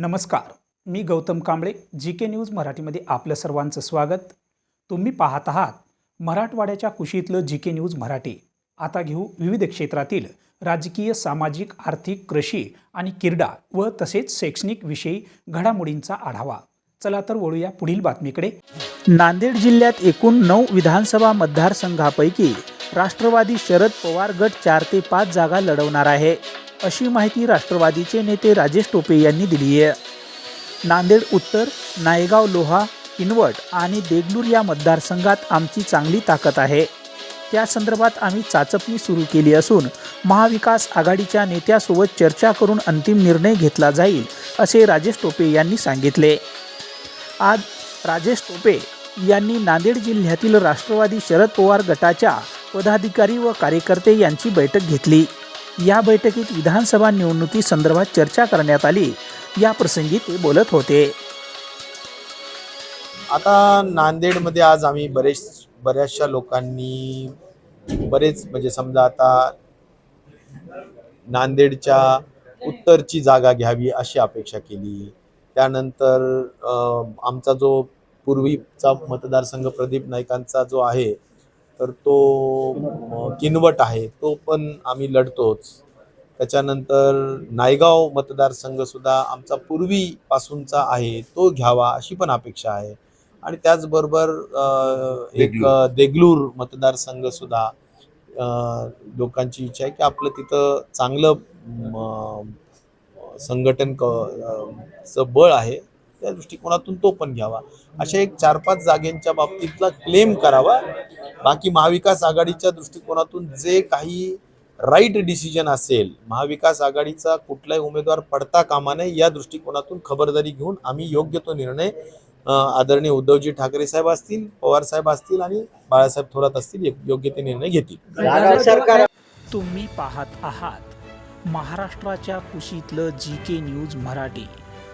नमस्कार. मी Gautam Kamble G K news मराठीमध्ये आपलं सर्वांचं स्वागत. तुम्ही पाहत आहात मराठवाड्याच्या कुशीतलं जी के न्यूज मराठी. आता घेऊ विविध क्षेत्रातील राजकीय सामाजिक आर्थिक कृषी आणि क्रीडा व तसेच शैक्षणिक विषयी घडामोडींचा आढावा. चला तर वळूया पुढील बातमीकडे. नांदेड जिल्ह्यात एकूण नऊ विधानसभा मतदारसंघापैकी राष्ट्रवादी शरद पवार गट चार ते पाच जागा लढवणार आहे. अशी माहिती राष्ट्रवादीचे नेते राजेश टोपे यांनी दिली आहे. नांदेड उत्तर नायगाव लोहा किनवट आणि देगलूर या मतदारसंघात आमची चांगली ताकद आहे. त्या संदर्भात आम्ही चाचपणी सुरू केली असून महाविकास आघाडीच्या नेत्यासोबत चर्चा करून अंतिम निर्णय घेतला जाईल असे राजेश टोपे यांनी सांगितले. आज राजेश टोपे यांनी नांदेड जिल्ह्यातील राष्ट्रवादी शरद पवार गटाच्या पदाधिकारी व कार्यकर्ते यांची बैठक घेतली. या बैठकीत विधानसभा निवडणुकी संदर्भात चर्चा करण्यात आली. या प्रसंगी ते बोलत होते. आता नांदेडमध्ये आज आम्ही बरेच बऱ्याचशा लोकांनी बरेच म्हणजे समजा आता नांदेडच्या उत्तरची जागा घ्यावी अशी अपेक्षा केली. त्यानंतर आमचा जो पूर्वीचा मतदारसंघ प्रदीप नाईकांचा जो आहे तर तो किनवट आहे. तो पण आम्ही लढतोच. त्याच्यानंतर नायगाव मतदारसंघ सुद्धा आमचा पूर्वीपासूनचा आहे. तो घ्यावा अशी पण अपेक्षा आहे. आणि त्याचबरोबर एक देगलूर. मतदारसंघ सुद्धा अ, लोकांची इच्छा आहे की आपलं तिथं चांगलं संघटन क बळ आहे. त्या दृष्टिकोनातून तो पण घ्यावा. अशा एक चार पाच जागेंच्या बाबतीतला क्लेम करावा. बाकी महाविकास आघाडीच्या दृष्टिकोनातून जे काही राईट डिसिजन असेल महाविकास आघाडीचा कुठलाही उमेदवार पडता कामा नये या दृष्टिकोनातून खबरदारी घेऊन आम्ही योग्य तो निर्णय आदरणीय उद्धवजी ठाकरे साहेब असतील पवार साहेब असतील आणि बाळासाहेब थोरात असतील योग्य ते निर्णय घेतील. तुम्ही पाहत आहात महाराष्ट्राच्या कुशीतलं जी के न्यूज मराठी.